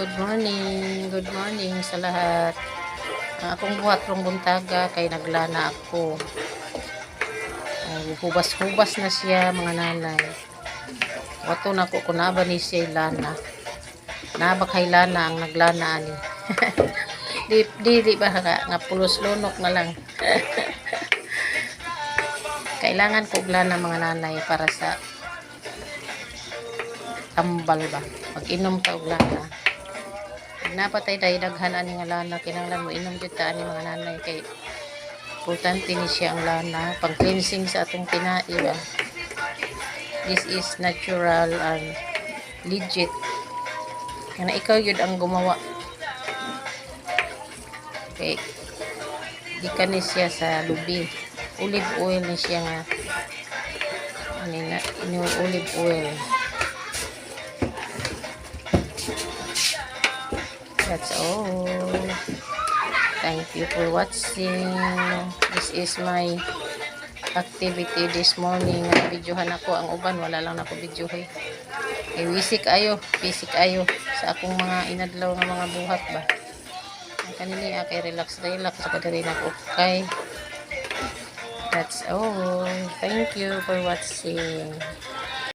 good morning. Good morning sa lahat. Ang akong buhat rong buntaga kay naglana ako. Oh, hubas-hubas na siya mga nanay. Wato na ko kung naba ni siya lana. Naba kay lana ang naglana ani. di, di, di ba nga, nga pulos lunok na lang. Kailangan ko lana mga nanay para sa tambal ba. Pag inom ta og lana. Napatay tayo daghan ani nga lana, kinahanglan mo inom jud ta ani mga nanay kay importante ni siya ang lana pang cleansing sa atong tinai ba. This is natural and legit. Kana ikaw yun ang gumawa. Okay. Di ka ni siya sa lubi. Olive oil ni siya nga. Ano na, olive oil. That's all. Thank you for watching. This is my activity this morning. Videohan ako. Ang uban, wala lang ako videohay. Eh, wisik ayo. Bisik ayo. Sa akong mga inadlaw nga mga buhat ba. Kanini kay relax relax. Ako dali na okay. That's all. Thank you for watching.